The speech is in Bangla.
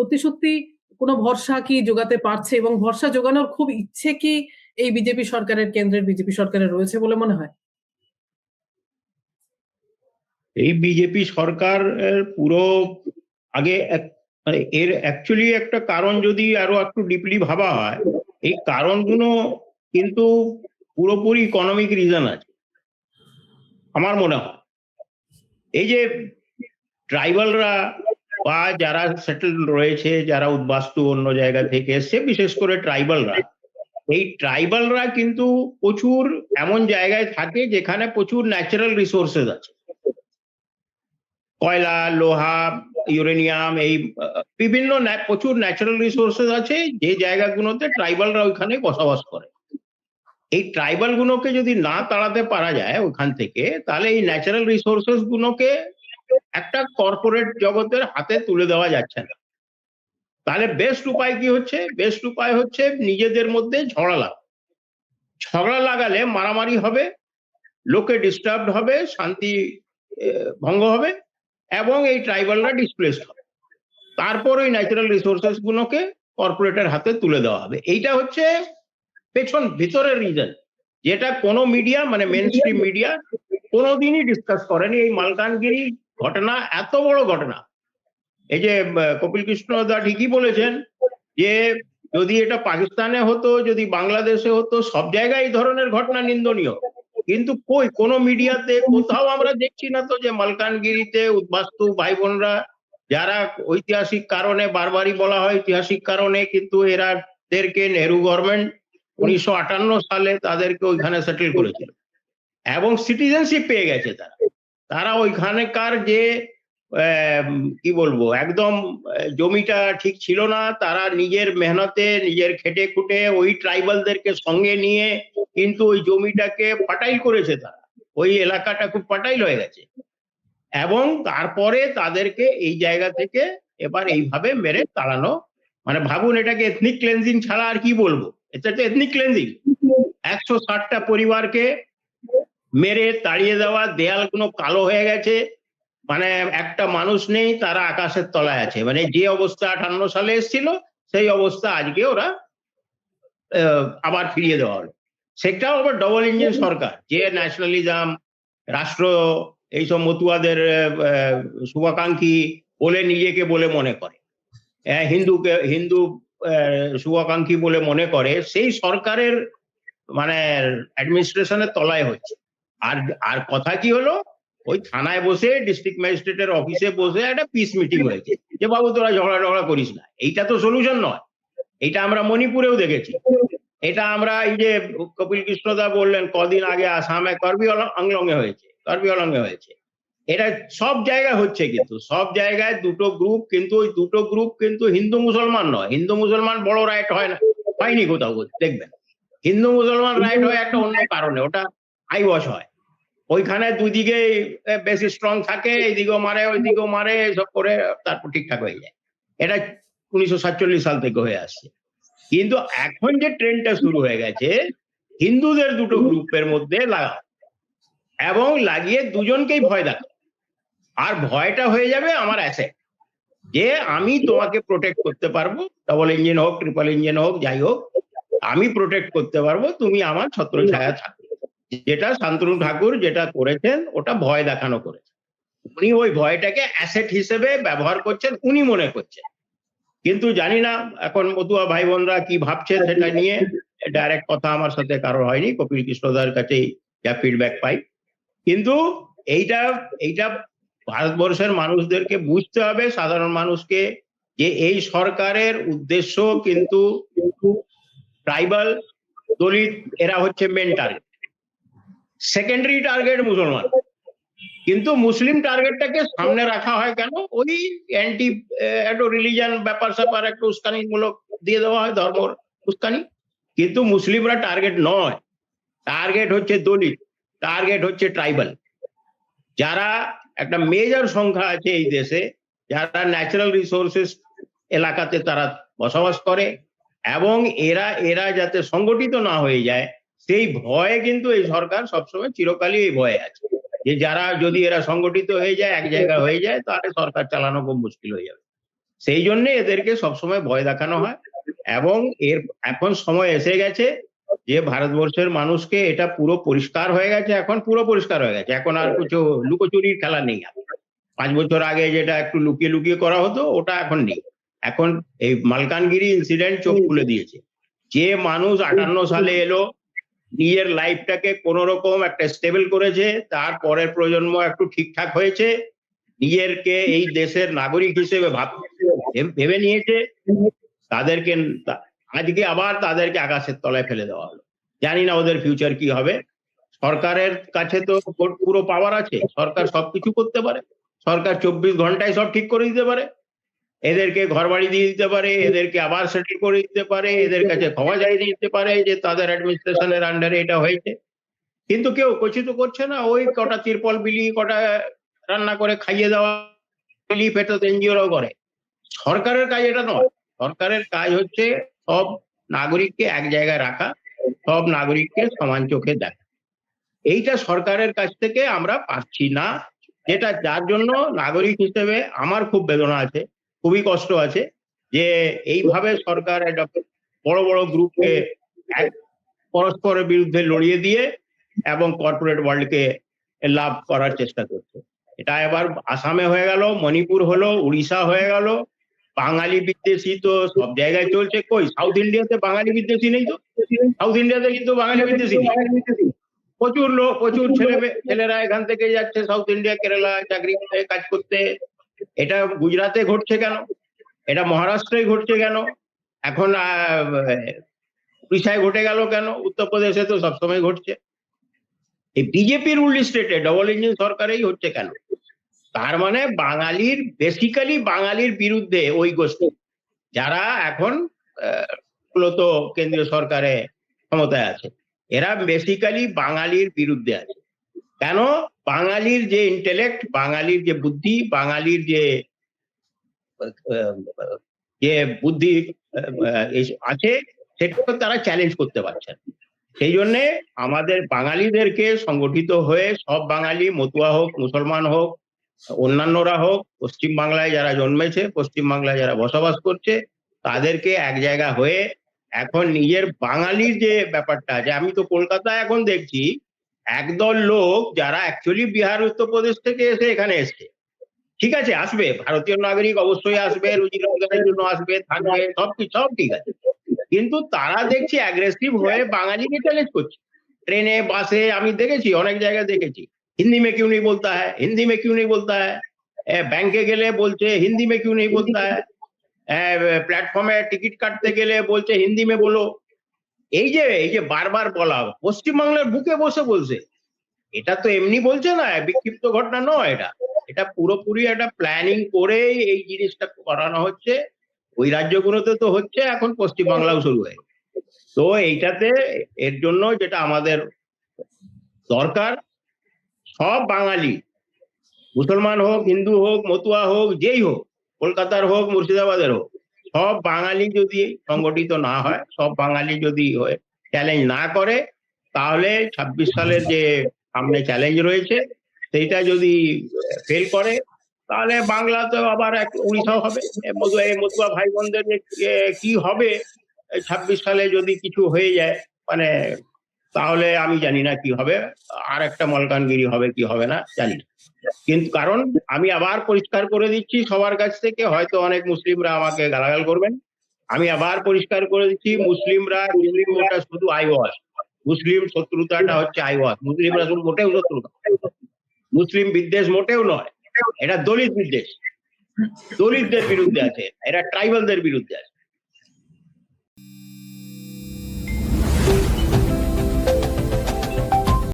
সত্যি সত্যি কোনো ভরসা কি যোগাতে পারছে এবং ভরসা যোগানোর খুব ইচ্ছে কি এই বিজেপি সরকারের কেন্দ্রের বিজেপি সরকারের রয়েছে বলে মনে হয়? এই বিজেপি সরকার পুরো আগে মানে এর অ্যাকচুয়ালি একটা কারণ যদি আরও একটু ডিপলি ভাবা হয়, এই কারণগুলো কিন্তু পুরোপুরি ইকোনমিক রিজন আছে। আমার মনে হয়। এই যে ট্রাইবালরা বা যারা সেটেল রয়েছে, যারা উদ্বাস্তু অন্য জায়গা থেকে এসছে, বিশেষ করে ট্রাইবালরা এই ট্রাইবালরা কিন্তু প্রচুর এমন জায়গায় থাকে যেখানে প্রচুর ন্যাচারাল রিসোর্সেস আছে। কয়লা, লোহা ইউরেনিয়াম এই, বিভিন্ন প্রচুর ন্যাচারাল রিসোর্সেস আছে যে জায়গাগুলোতে ট্রাইবালরা ওইখানে বসবাস করে। এই ট্রাইবাল গুলোকে যদি না তাড়াতে পারা যায় ওখান থেকে, তাহলে এই ন্যাচারাল রিসোর্সেস গুলোকে একটা কর্পোরেট জগতের হাতে তুলে দেওয়া যাচ্ছে না। তাহলে বেস্ট উপায় কি হচ্ছে? বেস্ট উপায় হচ্ছে নিজেদের মধ্যে ঝগড়া লাগা ঝগড়া লাগালে মারামারি হবে, লোকে ডিস্টার্ব হবে, শান্তি ভঙ্গ হবে এবং এই ট্রাইবালরা ডিসপ্লেসড হবে। তারপর ওই ন্যাচারাল রিসোর্সেস গুলোকে কর্পোরেটের হাতে তুলে দেওয়া হবে। এইটা হচ্ছে পেছন, ভিতরের রিজন যেটা কোনো মিডিয়া মানে মেন মিডিয়া কোনোদিনই ডিসকাস করেনি। এই মালকানগিরি ঘটনা এত বড় ঘটনা। এই যে কপিল কৃষ্ণ দা ঠিকই বলেছেন যে, যদি এটা পাকিস্তানে হতো, যদি বাংলাদেশে হতো, সব জায়গায় এই ধরনের ঘটনা নিন্দনীয়। কিন্তু কই, কোনো মিডিয়াতে কোথাও আমরা দেখছি না তো যে মালকানগিরিতে উদ্বাস্তু ভাই বোনরা যারা ঐতিহাসিক কারণে বারবারই বলা হয় ঐতিহাসিক কারণে, কিন্তু এরা দেরকে নেহরু গভর্নমেন্ট উনিশশো আটান্ন সালে তাদেরকে ওইখানে সেটেল করেছিল। এবং সিটিজেনশিপ পেয়ে গেছে তারা। তারা ওইখানেকার যে কি বলব, একদম জমিটা ঠিক ছিল না, তারা নিজের মেহনতে, নিজের খেটে খুটে ওই ট্রাইবালদেরকে সঙ্গে নিয়ে কিন্তু ওই জমিটাকে ফাটাইল করেছে তারা। ওই এলাকাটা খুব ফাটাইল হয়ে গেছে। এবং তারপরে তাদেরকে এই জায়গা থেকে এবার এইভাবে মেরে তাড়ানো মানে ভাবুন এটাকে এথনিক ক্লেন্সিং ছাড়া আর কি বলব? এটা তো এথনিক ক্লেন্সিং একশো ষাটটা পরিবারকে মেরে তাড়িয়ে দেওয়া দেয়ালগুলো কালো হয়ে গেছে। মানে একটা মানুষ নেই, তারা আকাশের তলায় আছে। মানে যে অবস্থা আঠান্ন সালে এসেছিল, সেই অবস্থা আজকে ওরা আবার ফিরিয়ে দেওয়া হলো। সেটাও আবার ডবল ইঞ্জিন সরকার, যে ন্যাশনালিজম রাষ্ট্র, এইসব মতুয়াদের শুভাকাঙ্ক্ষী বলে নিজেকে বলে মনে করে। হিন্দুকে, হিন্দু শুভাকাঙ্ক্ষী বলে মনে করে, সেই সরকারের মানে অ্যাডমিনিস্ট্রেশনের তলায় হচ্ছে আর আর কথা কি হলো? ওই থানায় বসে ডিস্ট্রিক্ট ম্যাজিস্ট্রেটের অফিসে বসে একটা পিস মিটিং হয়েছে। যে বাবু, তোরা ঝগড়া টগড়া করিস না। এইটা তো সলিউশন নয়। এটা আমরা মণিপুরেও দেখেছি। এটা আমরা এই যে কপিল কৃষ্ণদা বললেন, কদিন আগে আসামে কার্বি আংলঙে হয়েছে কার্বি আংলঙে হয়েছে। এটা সব জায়গায় হচ্ছে কিন্তু। সব জায়গায় দুটো গ্রুপ কিন্তু, ওই দুটো গ্রুপ কিন্তু হিন্দু মুসলমান নয়। হিন্দু মুসলমান বড় রাইট হয় না। হয়নি কোথাও, দেখবেন। হিন্দু মুসলমান রাইট হয় একটা অন্য কারণে। ওটা আইবস হয়। ওইখানে দুদিকে বেশি স্ট্রং থাকে, এইদিকেও মারে, ওইদিকেও মারে এসব করে, তারপর ঠিকঠাক হয়ে যায়। এটা উনিশশো সাতচল্লিশ সাল থেকে হয়ে আসছে। কিন্তু এখন যে ট্রেনটা শুরু হয়ে গেছে, হিন্দুদের দুটো গ্রুপের মধ্যে লাগা। এবং লাগিয়ে দুজনকেই ভয় দেখা আর ভয়টা হয়ে যাবে আমার অ্যাসেট যে আমি তোমাকে প্রোটেক্ট করতে পারব ডবল ইঞ্জিন হোক ট্রিপল ইঞ্জিন হোক, যাই হোক, আমি প্রোটেক্ট করতে পারব, তুমি আমার ছত্র ছায়া থাকবে যেটা শান্তনু ঠাকুর যেটা করেছেন, ওটা ভয় দেখানো করেছেন। উনি ওই ভয়টাকে অ্যাসেট হিসেবে ব্যবহার করছেন, উনি মনে করছেন। কিন্তু জানি না, এখন মতুয়া ভাই বোনরা কি ভাবছে সেটা নিয়ে। ডাইরেক্ট কথা আমার সাথে কারও হয়নি, কপিল কৃষ্ণদার কাছেই যা ফিডব্যাক পাই। কিন্তু এইটা এইটা ভারতবর্ষের মানুষদেরকে বুঝতে হবে, সাধারণ মানুষকে, যে এই সরকারের উদ্দেশ্য কিন্তু ট্রাইবাল দলিত, এরা হচ্ছে মেন টার্গেট সেকেন্ডারি টার্গেট মুসলমান। কিন্তু মুসলিম টার্গেটটাকে সামনে রাখা হয় কেন? ওই অ্যান্টি একটু রিলিজন ব্যাপার স্যাপার, একটু উস্কানিমূলক দিয়ে দেওয়া হয়, ধর্ম উস্কানি। কিন্তু মুসলিমরা টার্গেট নয়। টার্গেট হচ্ছে দলিত টার্গেট হচ্ছে ট্রাইবাল যারা একটা মেজর সংখ্যা আছে এই দেশে, যারা ন্যাচারাল রিসোর্সেস এলাকাতে তারা বসবাস করে, এবং এরা এরা যাতে সংগঠিত না হয়ে যায় সেই ভয়ে কিন্তু এই সরকার সবসময় চিরকালই এই ভয়ে আছে। যে যারা যদি এরা সংগঠিত হয়ে যায়, এক জায়গায় হয়ে যায়, তাহলে সরকার চালানো খুব মুশকিল হয়ে যাবে। সেই জন্য এদেরকে সবসময় ভয় দেখানো হয় এবং এর এখন সময় এসে গেছে যে ভারতবর্ষের মানুষকে এটা পুরো পরিষ্কার হয়ে গেছে, এখন পুরো পরিষ্কার হয়ে গেছে। এখন আর কিছু লুকোচুরির খেলা নেই। পাঁচ বছর আগে যেটা একটু লুকিয়ে লুকিয়ে করা হতো, ওটা এখন নেই। এখন এই মালকানগিরি ইনসিডেন্ট চোখ খুলে দিয়েছে। যে মানুষ আটান্ন সালে এলো নিজের লাইফটাকে কোন রকম একটা স্টেবল করেছে, তার পরের প্রজন্ম একটু ঠিকঠাক হয়েছে, নিজেরকে এই দেশের নাগরিক হিসেবে ভাব নিয়েছে, তাদেরকে আজকে আবার তাদেরকে আকাশের তলায় ফেলে দেওয়া হলো। জানি না ওদের ফিউচার কি হবে। সরকারের কাছে তো পুরো পাওয়ার আছে, সরকার সবকিছু করতে পারে। সরকার চব্বিশ ঘন্টায় সব ঠিক করে দিতে পারে। এদেরকে ঘর বাড়ি দিয়ে দিতে পারে, এদেরকে আবার সেটেল করে দিতে পারে, এদের কাছে ক্ষমা চাইয়ে দিতে পারে যে তাদের অ্যাডমিনিস্ট্রেশনের আন্ডারে এটা হয়েছে। কিন্তু কেউ কচিত করছে না, ওই কটা তিরপল বিলি, কটা রান্না করে খাইয়ে দেওয়া রিলিফ এটা এনজিওরাও করে। সরকারের কাজ এটা নয়, সরকারের কাজ হচ্ছে সব নাগরিককে এক জায়গায় রাখা, সব নাগরিককে সমান চোখে দেখা। এইটা সরকারের কাছ থেকে আমরা পাচ্ছি না, যেটা যার জন্য নাগরিক হিসেবে আমার খুব বেদনা আছে। খুবই কষ্ট আছে যে এইভাবে সরকার একটা বড় বড় গ্রুপকে পরস্পরের বিরুদ্ধে লড়িয়ে দিয়ে এবং কর্পোরেট ওয়ার্ল্ডকে লাভ করার চেষ্টা করছে। এটা এবার আসামে হয়ে গেল, মণিপুর হলো, উড়িষ্যা হয়ে গেল। বাঙালি বিদ্বেষী তো সব জায়গায় চলছে। কই সাউথ ইন্ডিয়াতে বাঙালি বিদ্বেষী নেই তো? সাউথ ইন্ডিয়াতে কিন্তু বাঙালি বিদ্বেষী প্রচুর লোক, প্রচুর ছেলে ছেলেরা এখান থেকে যাচ্ছে। সাউথ ইন্ডিয়া কেরালা চাকরি কাজ করতে। এটা গুজরাটে ঘটছে কেন? এটা মহারাষ্ট্রে ঘটছে কেন? এখন উড়িষ্যায় ঘটে গেল কেন? উত্তরপ্রদেশে তো সবসময় ঘটছে। এই বিজেপির রুল স্টেটে ডবল ইঞ্জিন সরকারেই হচ্ছে কেন? তার মানে বাঙালির, বেসিক্যালি বাঙালির বিরুদ্ধে ওই গোষ্ঠী। যারা এখন মূলত কেন্দ্রীয় সরকারে ক্ষমতায় আছে। এরা বেসিক্যালি বাঙালির বিরুদ্ধে আছে। কেন? বাঙালির যে ইন্টেলেক্ট বাঙালির যে বুদ্ধি, বাঙালির যে যে বুদ্ধি আছে সেটাকে তারা চ্যালেঞ্জ করতে পারছেন। সেই জন্যে আমাদের বাঙালিদেরকে সংগঠিত হয়ে সব বাঙালি, মতুয়া হোক, মুসলমান হোক, অন্যান্যরা হোক, পশ্চিম বাংলায় যারা জন্মেছে, পশ্চিম বাংলায় যারা বসবাস করছে, তাদেরকে এক জায়গা হয়ে এখন নিজের বাঙালির যে ব্যাপারটা আছে, আমি তো কলকাতায় এখন দেখছি একদল লোক যারা অ্যাকচুয়ালি বিহার উত্তরপ্রদেশ থেকে এসে এখানে এসছে ঠিক আছে আসবে ভারতীয় নাগরিক অবশ্যই আসবে রুজি রোজগারের জন্য আসবে থাকবে সব কি- সব ঠিক আছে কিন্তু তারা দেখছি অ্যাগ্রেসিভ হয়ে বাঙালিকে চ্যালেঞ্জ করছে ট্রেনে বাসে আমি দেখেছি অনেক জায়গায় দেখেছি हिंदी में क्यों नहीं बोलता है हिंदी में क्यों नहीं बोलता है ए, ব্যাংকে গেলে বলছে হিন্দি में क्यों नहीं बोलता है প্ল্যাটফর্মে টিকিট কাটতে গেলে বলছে হিন্দি में বলো এই যে এই যে বারবার বলা, পশ্চিমবাংলার বুকে বসে বলছে। এটা তো এমনি বলছে না, বিক্ষিপ্ত ঘটনা নয় এটা। এটা পুরোপুরি একটা প্ল্যানিং করেই এই জিনিসটা করানো হচ্ছে। ওই রাজ্যগুলোতে তো হচ্ছে, এখন পশ্চিমবাংলাও শুরু হয়ে তো এইটাতে এর জন্য যেটা আমাদের দরকার, সব বাঙালি, মুসলমান হোক, হিন্দু হোক, মতুয়া হোক, যেই হোক, কলকাতার হোক, মুর্শিদাবাদের হোক সব বাঙালি যদি সংগঠিত না হয়, সব বাঙালি যদি চ্যালেঞ্জ না করে, তাহলে ছাব্বিশ সালের যে সামনে চ্যালেঞ্জ রয়েছে, সেইটা যদি ফেল করে, তাহলে বাংলা তো আবার এক উড়িষ্যা হবে। মধুয়া এই মধুয়া ভাই বোনদের কি হবে? ছাব্বিশ সালে যদি কিছু হয়ে যায় মানে তাহলে আমি জানি না কি হবে। আর একটা মলকানগিরি হবে কি হবে না, জানি না। কিন্তু কারণ আমি আবার পরিষ্কার করে দিচ্ছি সবার কাছ থেকে, হয়তো অনেক মুসলিমরা আমাকে গালাগাল করবেন। আমি আবার পরিষ্কার করে দিচ্ছি, মুসলিমরা মুসলিম ওটা শুধু আইওয়াস মুসলিম শত্রুতাটা হচ্ছে আইওয়াস মুসলিমরা শুধু মোটেও শত্রুতা মুসলিম বিদ্বেষ মোটেও নয়। এটা দলিত বিদ্বেষ। দলিতদের বিরুদ্ধে আছে। এরা ট্রাইবালদের বিরুদ্ধে আছে।